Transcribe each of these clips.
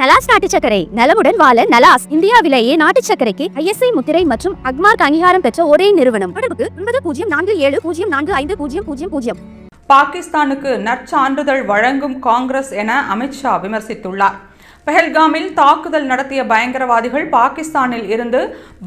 நலாஸ் நாட்டு சக்கரை நலமுடன் வாழ நலாஸ் இந்தியாவிலேயே நாட்டு சக்கரைக்கு ஐஎஸ்ஐ முத்திரை மற்றும் அக்மார்க் அங்கீகாரம் பெற்ற ஒரே நிறுவனம். தொடர்புக்கு ஒன்பது பூஜ்ஜியம் நான்கு ஏழு பூஜ்ஜியம் நான்கு ஐந்து பூஜ்ஜியம் பூஜ்ஜியம் பூஜ்ஜியம். பாகிஸ்தானுக்கு நற்சான்றிதழ் வழங்கும் காங்கிரஸ் என அமித்ஷா விமர்சித்துள்ளார். பெஹல்காமில் தாக்குதல் நடத்திய பயங்கரவாதிகள் பாகிஸ்தானில் இருந்து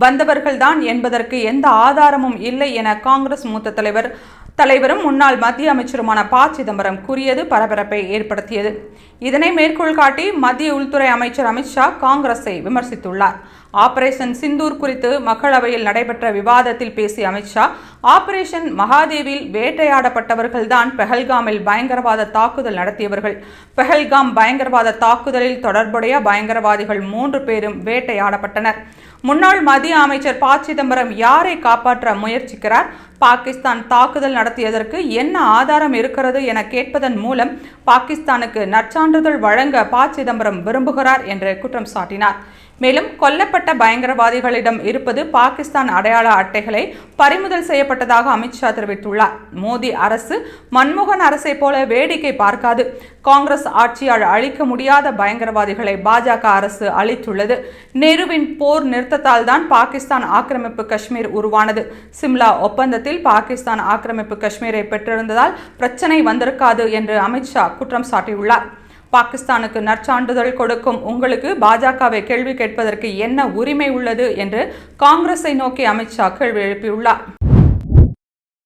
வந்தவர்கள்தான் என்பதற்கு எந்த ஆதாரமும் இல்லை என காங்கிரஸ் மூத்த தலைவர் தலைவரும் முன்னாள் மத்திய அமைச்சருமான ப. சிதம்பரம் கூறியது பரபரப்பை ஏற்படுத்தியது. இதனை மேற்கோள் காட்டி மத்திய உள்துறை அமைச்சர் அமித்ஷா காங்கிரஸை விமர்சித்துள்ளார். ஆபரேஷன் சிந்தூர் குறித்து மக்களவையில் நடைபெற்ற விவாதத்தில் பேசிய அமித்ஷா ஆபரேஷன் மகாதேவில் வேட்டையாடப்பட்டவர்கள்தான் பெஹல்காமில் பயங்கரவாத தாக்குதல் நடத்தியவர்கள். பெஹல்காம் பயங்கரவாத தாக்குதலில் தொடர்புடைய பயங்கரவாதிகள் மூன்று பேரும் வேட்டையாடப்பட்டனர். முன்னாள் மத்திய அமைச்சர் ப. சிதம்பரம் யாரை காப்பாற்ற முயற்சிக்கிறார்? பாகிஸ்தான் தாக்குதல் நடத்தியதற்கு என்ன ஆதாரம் இருக்கிறது என கேட்பதன் மூலம் பாகிஸ்தானுக்கு நற்சான்றிதழ் வழங்க ப. சிதம்பரம் விரும்புகிறார் என்று குற்றம் சாட்டினார். மேலும் கொல்லப்பட்ட பயங்கரவாதிகளிடம் இருப்பது பாகிஸ்தான் அடையாள அட்டைகளை பறிமுதல் செய்யப்பட்டதாக அமித்ஷா தெரிவித்துள்ளார். மோடி அரசு மன்மோகன் அரசை போல வேடிக்கை பார்க்காது. காங்கிரஸ் ஆட்சியால் அழிக்க முடியாத பயங்கரவாதிகளை பாஜக அரசு அளித்துள்ளது நேருவின் போர் நிறுத்தத்தால் தான் பாகிஸ்தான் ஆக்கிரமிப்பு காஷ்மீர் உருவானது. சிம்லா ஒப்பந்தத்தில் பாகிஸ்தான் ஆக்கிரமிப்பு காஷ்மீரை பெற்றிருந்ததால் பிரச்சனை வந்திருக்காது என்று அமித்ஷா குற்றம் சாட்டியுள்ளார். பாகிஸ்தானுக்கு நற்சான்றிதழ் கொடுக்கும் உங்களுக்கு பாஜகவை கேள்வி கேட்பதற்கு என்ன உரிமை உள்ளது என்று காங்கிரஸை நோக்கி அமித்ஷா கேள்வி எழுப்பியுள்ளார்.